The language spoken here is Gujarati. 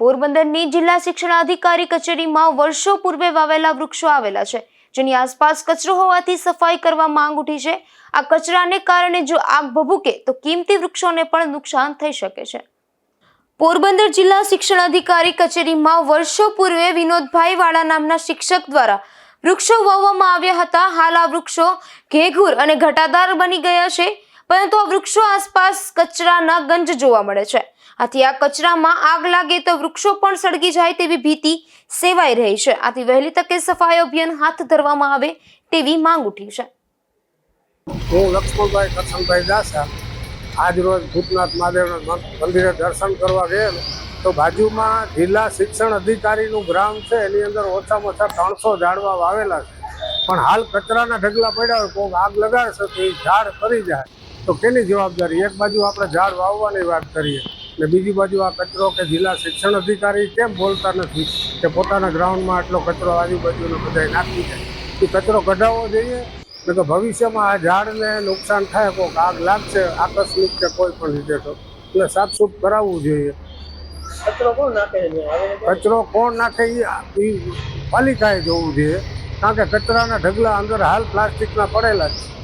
પોરબંદરની જિલ્લા શિક્ષણાધિકારી કચેરીમાં વર્ષો પૂર્વે વાવેલા વૃક્ષો આવેલા છે, જેની આસપાસ કચરો હોવાથી સફાઈ કરવા માંગ ઉઠી છે. આ કચરાને કારણે જો આગ ભભૂકે, તો કિંમતી વૃક્ષોને પણ નુકસાન થઈ શકે છે. પોરબંદર જિલ્લા શિક્ષણાધિકારી કચેરીમાં વર્ષો પૂર્વે વિનોદભાઈ વાળા નામના શિક્ષક દ્વારા વૃક્ષો વાવવામાં આવ્યા હતા. હાલ આ વૃક્ષો ઘેઘૂર અને ઘટાદાર બની ગયા છે. પરંતુ આ વૃક્ષો આસપાસ કચરાના ગંજ જોવા મળે છે. આથી આ કચરામાં આગ લાગે તો વૃક્ષો પણ સળગી જાય તેવી ભીતિ સેવાઈ રહી છે. આથી વહેલી તકે સફાઈ અભિયાન હાથ ધરવામાં આવે તેવી માંગ ઉઠી છે. હું લક્ષ્મણભાઈ કરશનભાઈ દાસા. આજ રોજ ભૂતનાથ મહાદેવના મંદિરે દર્શન કરવા ગયેલો. તો બાજુમાં જિલ્લા શિક્ષણ અધિકારીનું ગ્રામ છે. એની અંદર ઓછામાં ઓછા ત્રણસો ઝાડવા વાવેલા છે. પણ હાલ કચરાના ઢગલા પડ્યા હોય કોઈ આગ લગાડશે તો એ ઝાડ કરી જાય. તો કેની જવાબદારી? એક બાજુ આપણે ઝાડ વાવવાની વાત કરીએ ને બીજી બાજુ આ કચરો કે જિલ્લા શિક્ષણ અધિકારી કેમ બોલતા નથી કે પોતાના ગ્રાઉન્ડમાં આટલો કચરો આજુબાજુનો બધા નાખી જાય એ કચરો કઢાવવો જોઈએ ને તો ભવિષ્યમાં આ ઝાડને નુકસાન થાય કોઈક આગ લાગશે આકસ્મિક કે કોઈ પણ રીતે તો. એટલે સાફસૂફ કરાવવું જોઈએ. કચરો કોણ નાખે કચરો કોણ નાખે એ પાલિકાએ જોવું જોઈએ. કારણ કે કચરાના ઢગલા અંદર હાલ પ્લાસ્ટિકના પડેલા જ છે.